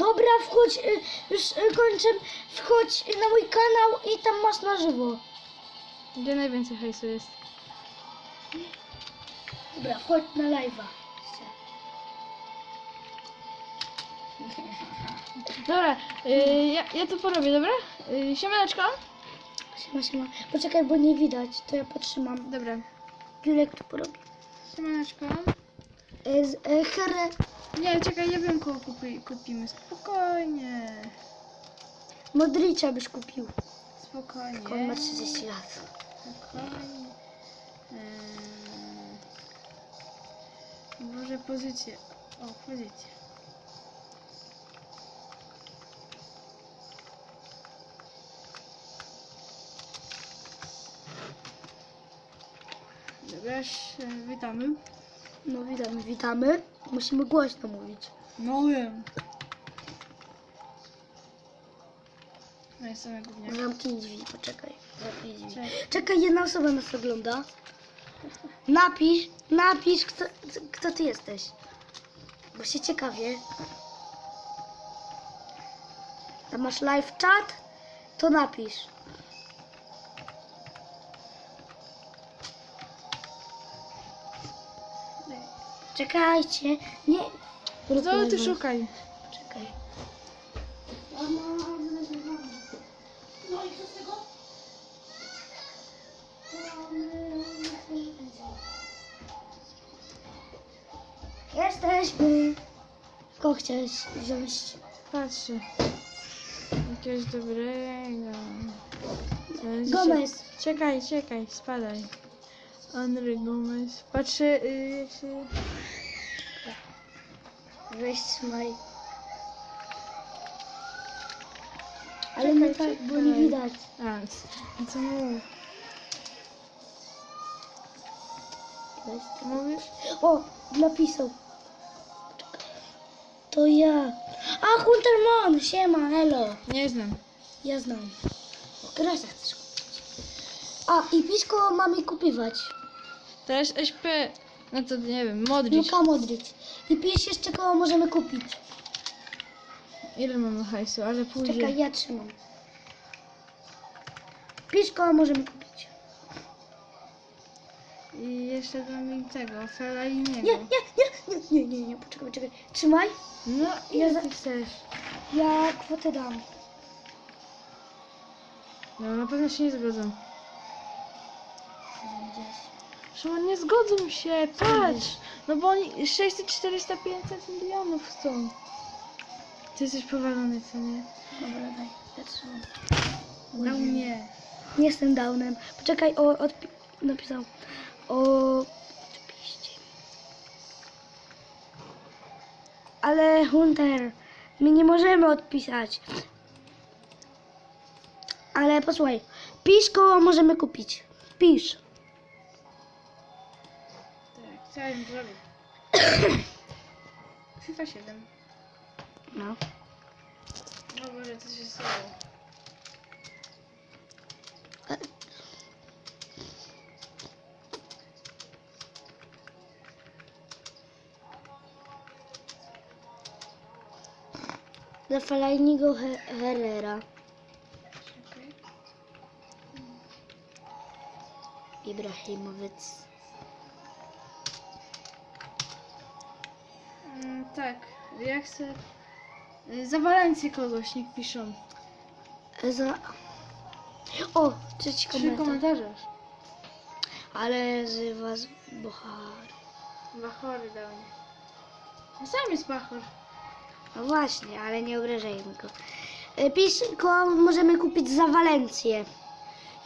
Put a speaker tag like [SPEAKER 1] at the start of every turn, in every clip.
[SPEAKER 1] Dobra, wchodź, y, już y, kończę, wchodź na mój kanał i tam masz na żywo.
[SPEAKER 2] Gdzie najwięcej hajsu jest?
[SPEAKER 1] Dobra, wchodź na live'a.
[SPEAKER 2] Dobra, y, ja, ja to porobię, dobra? Y, siemaneczko?
[SPEAKER 1] Siema, siema. Poczekaj, bo nie widać, to ja potrzymam.
[SPEAKER 2] Dobra.
[SPEAKER 1] Julek tu porobi.
[SPEAKER 2] Siemaneczko.
[SPEAKER 1] E, z- e, Here,
[SPEAKER 2] Nie, czekaj, ja wiem kogo kupi, kupimy. Spokojnie.
[SPEAKER 1] Modricia byś kupił.
[SPEAKER 2] Spokojnie.
[SPEAKER 1] On ma 30 lat.
[SPEAKER 2] Spokojnie. Eee, może pozycję. O, pozycję. Dobra, witamy.
[SPEAKER 1] No witamy, witamy. Musimy głośno mówić.
[SPEAKER 2] No wiem. No i same gówniaki.
[SPEAKER 1] Zamknij drzwi, poczekaj. Zamknij drzwi.
[SPEAKER 2] Czekaj.
[SPEAKER 1] Czekaj, jedna osoba nas ogląda. Napisz, napisz, kto, kto ty jesteś. Bo się ciekawie. Tam masz live chat, to napisz. Czekajcie, nie.
[SPEAKER 2] Co ty szukaj?
[SPEAKER 1] Czekaj. No i co z tego? Jesteśmy. Kogo chciałeś wziąć?
[SPEAKER 2] Patrzę. Jakiegoś dobrego. Zaraz
[SPEAKER 1] Gomez.
[SPEAKER 2] Czekaj, czekaj, spadaj. Andrzej Gomez. Patrzę, y, jak się...
[SPEAKER 1] Weź trzymaj. Ale nie
[SPEAKER 2] Czekaj,
[SPEAKER 1] tak, bo nie widać.
[SPEAKER 2] A, co mów?
[SPEAKER 1] Weź.
[SPEAKER 2] Co mówisz?
[SPEAKER 1] O, napisał. To ja. A, Huntermon, siema, hello.
[SPEAKER 2] Nie znam.
[SPEAKER 1] Ja znam. Grasa chcesz kupić. A, i pisko mamy kupować.
[SPEAKER 2] To jest SP... No to nie wiem, Modric.
[SPEAKER 1] Luka Modric. I pisz jeszcze kogo możemy kupić.
[SPEAKER 2] Ile mamy hajsu, ale później.
[SPEAKER 1] Czekaj, ja trzymam. Pisz kogo możemy kupić.
[SPEAKER 2] I jeszcze mamy tego, Fela i niego.
[SPEAKER 1] Nie, nie, nie, nie, nie, nie, nie, poczekaj, poczekaj. Trzymaj.
[SPEAKER 2] No,
[SPEAKER 1] Ja
[SPEAKER 2] ile
[SPEAKER 1] za-
[SPEAKER 2] chcesz?
[SPEAKER 1] Ja kwotę dam.
[SPEAKER 2] No, na pewno się nie zgodzą. Szymon, nie zgodzą się, patrz! No bo oni 600, 400, 500 milionów chcą. Ty jesteś powalony, co nie?
[SPEAKER 1] Dobra, daj. Ja trzymam.
[SPEAKER 2] Dał mnie.
[SPEAKER 1] Nie jestem downem. Poczekaj, o, odpi- napisał. O... Oczywiście. Ale Hunter, my nie możemy odpisać. Ale posłuchaj, pisz koło możemy kupić. Pisz.
[SPEAKER 2] Tak, chciałem zrobić. FIFA 7.
[SPEAKER 1] No.
[SPEAKER 2] No Boże, co się stało?
[SPEAKER 1] Za Falajniego He- Herrera.
[SPEAKER 2] Czekaj.
[SPEAKER 1] Ibrahimowic.
[SPEAKER 2] Tak, ja chcę... Za Walencję kogoś, niech piszą.
[SPEAKER 1] Za... O, trzeci
[SPEAKER 2] Trzy
[SPEAKER 1] komentarz.
[SPEAKER 2] komentarze.
[SPEAKER 1] Ale z was Bohar.
[SPEAKER 2] Bachory dał mnie. No sam jest Bachor.
[SPEAKER 1] No właśnie, ale nie obrażajmy go. E, Pisz, koło możemy kupić za Walencję.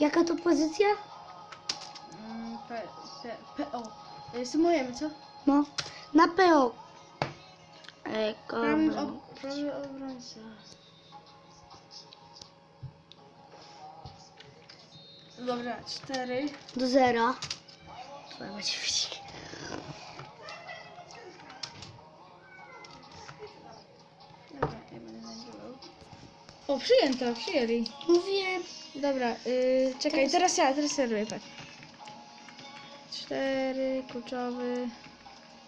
[SPEAKER 1] Jaka to pozycja?
[SPEAKER 2] Mm, P, P, PO. Y, Sumujemy, co?
[SPEAKER 1] No, na PO. E,
[SPEAKER 2] ob, prawy obrońca. Dobra, cztery.
[SPEAKER 1] Do zera. To będzie.
[SPEAKER 2] Dobra, ja będę nagrywał. O, przyjęto, przyjęli.
[SPEAKER 1] Mówię,
[SPEAKER 2] Dobra, yy, czekaj, teraz ja, teraz ja robię tak. Cztery, kluczowy.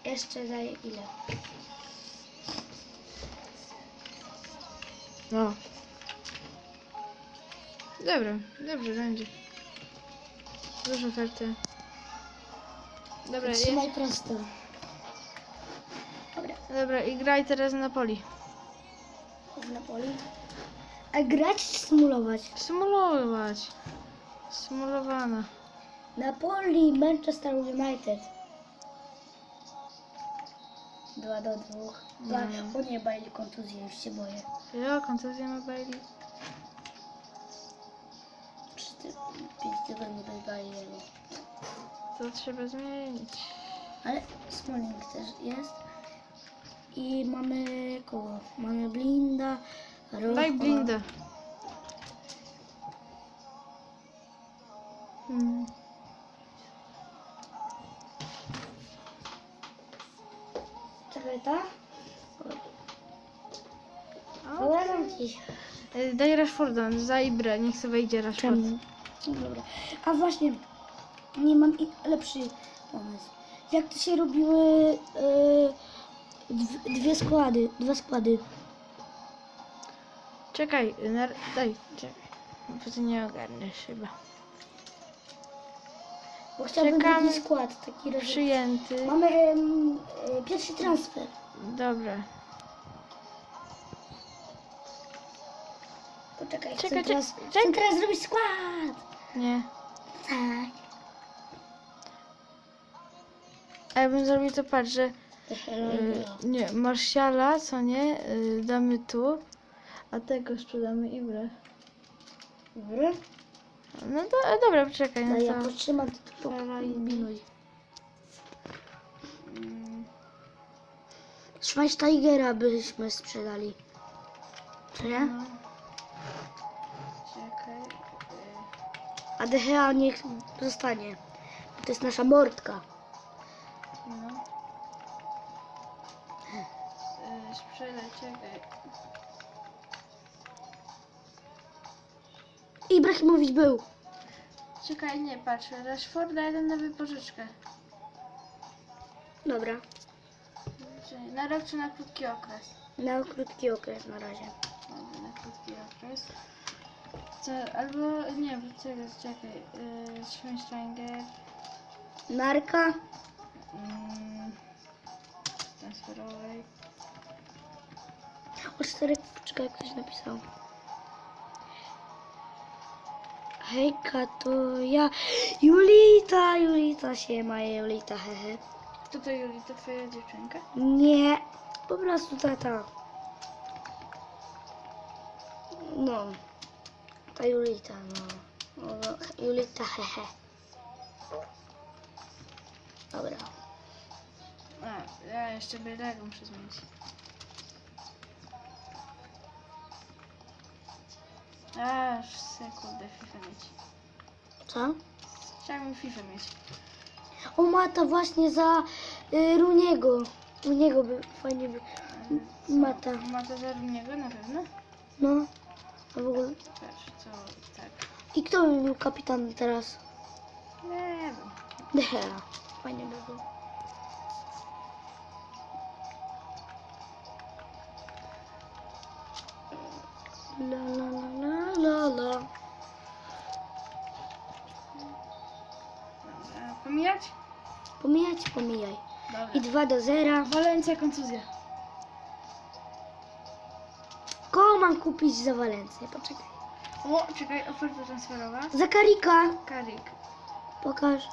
[SPEAKER 1] jeszcze daję ile?
[SPEAKER 2] No. Dobra, dobrze będzie. Dużo oferty. Dobra, jest.
[SPEAKER 1] Trzymaj prosto. Dobra,
[SPEAKER 2] Dobra, i graj teraz na poli.
[SPEAKER 1] na poli. A grać czy symulować?
[SPEAKER 2] Symulować. Symulowana.
[SPEAKER 1] Na poli Manchester United. Dwa do dwóch. Ba,
[SPEAKER 2] Mm.
[SPEAKER 1] O nie, bajli kontuzję, już się boję.
[SPEAKER 2] Jo, kontuzja ma Bailey.
[SPEAKER 1] Cztery, pięć tygodni bez Bailey'ego.
[SPEAKER 2] To trzeba zmienić.
[SPEAKER 1] Ale Smalling też jest. I mamy kogo? Mamy Blinda, Rocha.
[SPEAKER 2] Daj blindę. Hmm.
[SPEAKER 1] Czekaj, ta?
[SPEAKER 2] O,
[SPEAKER 1] Dobra, dam ci.
[SPEAKER 2] y, Daj Rashforda za Ibrę, niech sobie wejdzie Rashford.
[SPEAKER 1] Czemu? Dobra. A właśnie, nie mam i lepszy pomysł. Jak to się robiły e, dw- dwie składy, dwa składy.
[SPEAKER 2] Czekaj, daj, czekaj. Bo ty nie ogarniesz chyba.
[SPEAKER 1] Bo chciałbym
[SPEAKER 2] Czekam.
[SPEAKER 1] drugi skład, taki roz...
[SPEAKER 2] Przyjęty.
[SPEAKER 1] Mamy em, e, pierwszy transfer.
[SPEAKER 2] Dobra.
[SPEAKER 1] Poczekaj, chcę
[SPEAKER 2] Czekaj,
[SPEAKER 1] teraz,
[SPEAKER 2] czekaj,
[SPEAKER 1] chcę
[SPEAKER 2] czekaj.
[SPEAKER 1] teraz zrobić skład.
[SPEAKER 2] Nie.
[SPEAKER 1] Tak.
[SPEAKER 2] A ja bym zrobił to patrz, że y, nie, Marsiala, co nie, y, damy tu, a tego sprzedamy Ibrę.
[SPEAKER 1] Dobra.
[SPEAKER 2] No do, dobra, poczekaj,
[SPEAKER 1] No
[SPEAKER 2] no
[SPEAKER 1] ja
[SPEAKER 2] to...
[SPEAKER 1] potrzymam to tu
[SPEAKER 2] Sara i
[SPEAKER 1] kombinuj.
[SPEAKER 2] Mm,
[SPEAKER 1] Schweinsteigera byśmy sprzedali. Czy nie?
[SPEAKER 2] no. Czekaj. y,
[SPEAKER 1] A DHA niech zostanie. To jest nasza mordka.
[SPEAKER 2] No. Y, Sprzedaj, czekaj.
[SPEAKER 1] Ibrahimowicz był.
[SPEAKER 2] Czekaj, nie, patrz. Rashforda jeden na wypożyczkę.
[SPEAKER 1] Dobra.
[SPEAKER 2] Czyli na rok czy na krótki okres?
[SPEAKER 1] Na krótki okres na razie.
[SPEAKER 2] Dobra, na krótki okres. Co, albo, nie, czekaj, czekaj. Yy, Schweinsteiger.
[SPEAKER 1] Narka.
[SPEAKER 2] Mm, transferowej.
[SPEAKER 1] O cztery. Czekaj, jak ktoś napisał. Hejka, to ja. Julita, Julita się ma, Julita, hehe.
[SPEAKER 2] Kto to Juli? To twoja dziewczynka?
[SPEAKER 1] Nie, po prostu tata. No. Ta Julita, no. no. Julita, hehe. Dobra.
[SPEAKER 2] A, ja jeszcze Bylego muszę zmienić. Aż sekundę FIFA mieć.
[SPEAKER 1] Co?
[SPEAKER 2] Chciałem FIFA mieć.
[SPEAKER 1] O, Mata właśnie za y, Runiego. Runiego by fajnie by. Mata.
[SPEAKER 2] Ma to za niego na pewno?
[SPEAKER 1] No. A w ogóle.
[SPEAKER 2] Patrz, co tak.
[SPEAKER 1] I kto by był kapitan teraz?
[SPEAKER 2] Nie wiem.
[SPEAKER 1] Dehera. Fajnie by był. La la la
[SPEAKER 2] pomijać?
[SPEAKER 1] Pomijać, pomijaj.
[SPEAKER 2] Dobra.
[SPEAKER 1] I 2 do 0.
[SPEAKER 2] Walencja kontuzja.
[SPEAKER 1] Kogo mam kupić za Walencję? Poczekaj.
[SPEAKER 2] O, czekaj, oferta transferowa.
[SPEAKER 1] Za Karika.
[SPEAKER 2] Karik.
[SPEAKER 1] Pokaż.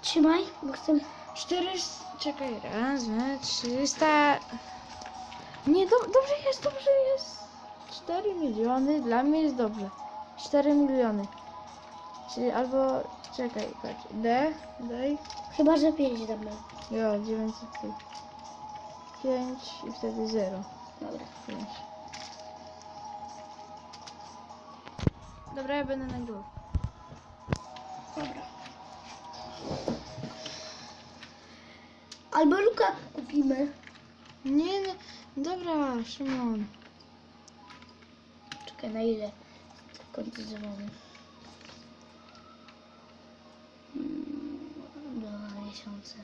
[SPEAKER 1] Trzymaj, bo chcę.
[SPEAKER 2] 4, czekaj, raz, dwa, 300. Nie, do, dobrze jest, dobrze jest. 4 miliony, dla mnie jest dobrze. 4 miliony. Czyli albo, czekaj, patrz, D, daj.
[SPEAKER 1] Chyba, że 5 damy.
[SPEAKER 2] Jo, 900. 5 i wtedy 0.
[SPEAKER 1] Dobra.
[SPEAKER 2] 5. Dobra, ja będę nagrywał.
[SPEAKER 1] Dobra. Albo Luka kupimy.
[SPEAKER 2] Nie, nie, dobra, Szymon.
[SPEAKER 1] Czekaj, na ile? Kontuzjowany. Mm, Dwa miesiące.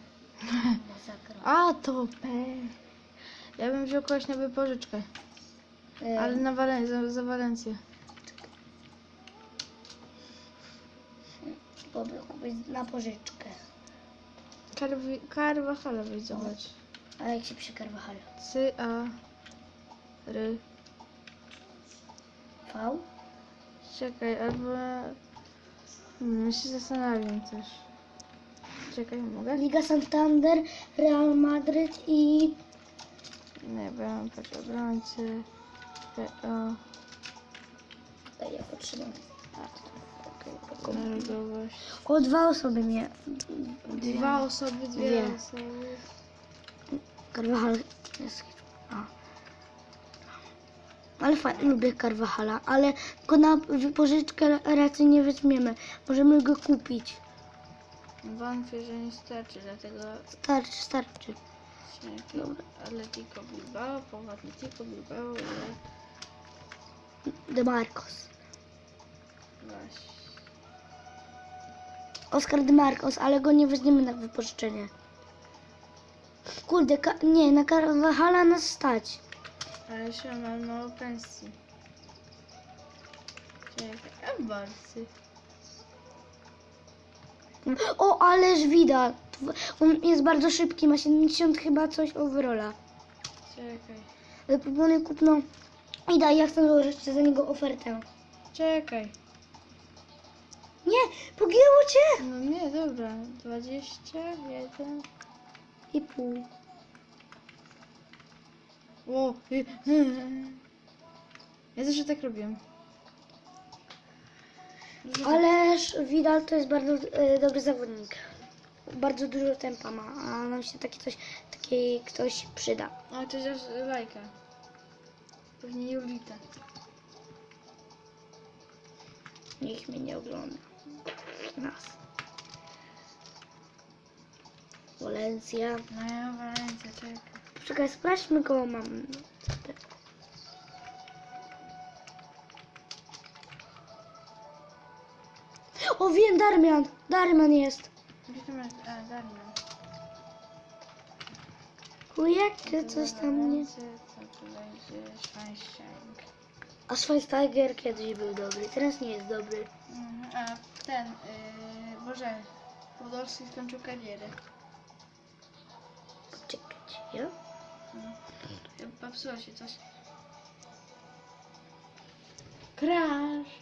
[SPEAKER 1] Masakra.
[SPEAKER 2] A, to P. Ja bym wziął kogoś na wypożyczkę.
[SPEAKER 1] E,
[SPEAKER 2] Ale na Walen za, za Walencję.
[SPEAKER 1] Dobra, kupić na pożyczkę.
[SPEAKER 2] Karwi, weź zobacz.
[SPEAKER 1] A jak się pisze Carvajal?
[SPEAKER 2] C, A, R.
[SPEAKER 1] V?
[SPEAKER 2] Czekaj, albo... Ja się zastanawiam też. Czekaj, mogę?
[SPEAKER 1] Liga Santander, Real Madryt i...
[SPEAKER 2] Nie, mam patrz obrońcy. P, O,
[SPEAKER 1] Daj, ja potrzebam.
[SPEAKER 2] narodowość.
[SPEAKER 1] O, dwa osoby mnie...
[SPEAKER 2] Dwa osoby, dwie,
[SPEAKER 1] Dwie.
[SPEAKER 2] osoby.
[SPEAKER 1] Carvajal jest... Ale fajnie, lubię Carvajala, ale go na wypożyczkę raczej nie weźmiemy. Możemy go kupić.
[SPEAKER 2] Wątpię, że nie starczy, dlatego
[SPEAKER 1] Starczy, starczy. Dobra.
[SPEAKER 2] Atletico Bilbao, po Atletico Bilbao?
[SPEAKER 1] De Marcos.
[SPEAKER 2] Właśnie.
[SPEAKER 1] Oscar de Marcos, ale go nie weźmiemy na wypożyczenie. Kurde, ka- nie, na Carvajala nas stać.
[SPEAKER 2] Ale jeszcze mam mało pensji. Czekaj, a Barcy.
[SPEAKER 1] O, ależ widać. On jest bardzo szybki, ma 70 chyba coś overalla.
[SPEAKER 2] Czekaj.
[SPEAKER 1] Ale proponuję kupno. I daj, ja chcę złożyć za niego ofertę.
[SPEAKER 2] Czekaj.
[SPEAKER 1] Nie, pogięło cię!
[SPEAKER 2] No nie, dobra. 21.
[SPEAKER 1] I pół.
[SPEAKER 2] O, ja zawsze tak robiłem.
[SPEAKER 1] Ależ Widal to jest bardzo e, dobry zawodnik. Bardzo dużo tempa ma, a nam się taki coś, taki ktoś przyda.
[SPEAKER 2] O, to jest lajka. Pewnie Julita.
[SPEAKER 1] Niech mnie nie ogląda. Nas. Walencja.
[SPEAKER 2] No ja Walencja, czekaj.
[SPEAKER 1] Czekaj, sprawdźmy go, mam. O, wiem, Darmian. Darmian jest.
[SPEAKER 2] Gdzie masz? A, Darmian.
[SPEAKER 1] Chujek, czy coś tam nie...
[SPEAKER 2] Co tu będzie?
[SPEAKER 1] A Schweinsteiger kiedyś był dobry, teraz nie jest dobry.
[SPEAKER 2] Mhm, A ten, yy, Boże, Podolski skończył karierę.
[SPEAKER 1] Czekać, ja?
[SPEAKER 2] Chyba Popsuło się coś. Crash!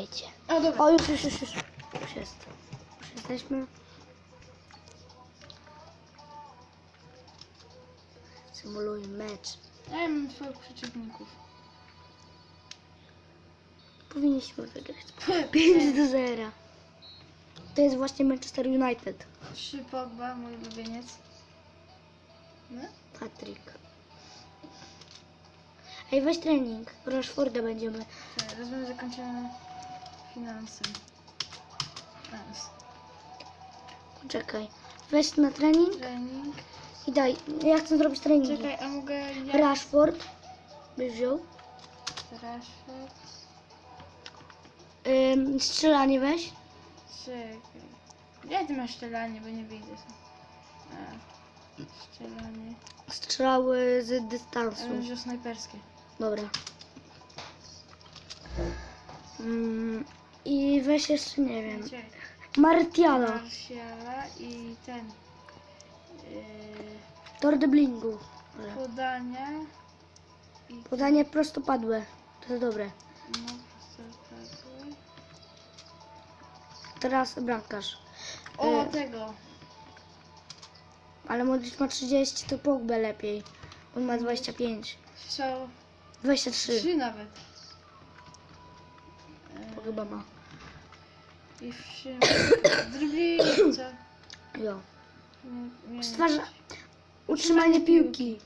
[SPEAKER 1] Czekajcie.
[SPEAKER 2] O, dobra.
[SPEAKER 1] O, już, już, już, już. Już jest. Już jesteśmy. Symuluję mecz.
[SPEAKER 2] Ja mam twoich przeciwników.
[SPEAKER 1] Powinniśmy wygrać. 5 do 0. To jest właśnie Manchester United.
[SPEAKER 2] Trzy Pogba, mój ulubieniec. No?
[SPEAKER 1] Patryk. Ej, weź trening. Rashforda będziemy.
[SPEAKER 2] Czekaj, Teraz będę zakończony finansem. Finans.
[SPEAKER 1] Czekaj. Weź na trening
[SPEAKER 2] Trening.
[SPEAKER 1] i daj. Ja chcę zrobić treningi.
[SPEAKER 2] Czekaj, a mogę ja...
[SPEAKER 1] Rashford byś wziął.
[SPEAKER 2] Rashford.
[SPEAKER 1] Ym, strzelanie weź.
[SPEAKER 2] Czekaj. Ja ty masz strzelanie, bo nie wyjdę sobie. A, strzelanie.
[SPEAKER 1] Strzały z dystansu.
[SPEAKER 2] Ale że snajperskie.
[SPEAKER 1] Dobra. Mm, I weź jeszcze, nie wiem,
[SPEAKER 2] Czekaj.
[SPEAKER 1] Martiala,
[SPEAKER 2] Martiala i ten. Yy,
[SPEAKER 1] tor de blingu. Dobra.
[SPEAKER 2] podania. I
[SPEAKER 1] Podanie prostopadłe, to jest dobre.
[SPEAKER 2] No, prostopadłe.
[SPEAKER 1] Teraz bramkarz.
[SPEAKER 2] O,
[SPEAKER 1] Y,
[SPEAKER 2] tego.
[SPEAKER 1] Ale Modric ma 30, to Pogba lepiej. On ma 25.
[SPEAKER 2] Strzał.
[SPEAKER 1] 23
[SPEAKER 2] Trzy nawet.
[SPEAKER 1] Pogba ma.
[SPEAKER 2] I w Dribblica.
[SPEAKER 1] Jo.
[SPEAKER 2] Nie- nie-
[SPEAKER 1] Stwarza... Utrzymanie piłki.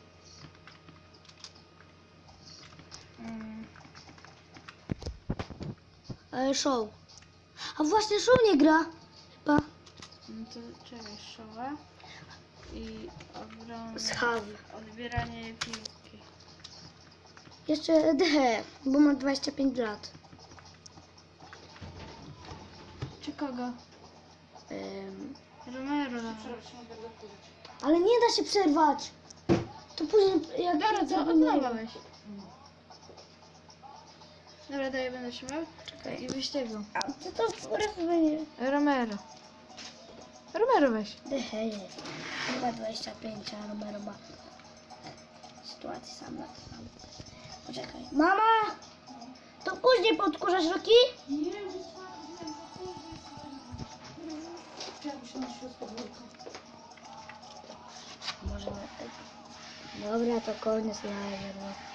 [SPEAKER 2] Mm,
[SPEAKER 1] E, show. A właśnie show nie gra. Chyba.
[SPEAKER 2] No to czekaj, szoła. I.
[SPEAKER 1] Schaw.
[SPEAKER 2] Odbieranie piłki.
[SPEAKER 1] Jeszcze DH, bo ma 25 lat.
[SPEAKER 2] Kogo?
[SPEAKER 1] Ym,
[SPEAKER 2] dokuć.
[SPEAKER 1] Ale nie da się przerwać. To później jak
[SPEAKER 2] Dobra, to
[SPEAKER 1] zrobimy-
[SPEAKER 2] od nowa weź. Dobra, daję, będę trzymał. Czekaj, i weź tego.
[SPEAKER 1] A to to prostu będzie.
[SPEAKER 2] Romero. Romero weź.
[SPEAKER 1] Hej, chyba 25, a Romero ma sytuację sam na sam. Poczekaj. Mama! To później podkurzasz roki?
[SPEAKER 2] Nie, już jest Ja się nosiła z podwórka.
[SPEAKER 1] Możemy. Dobra,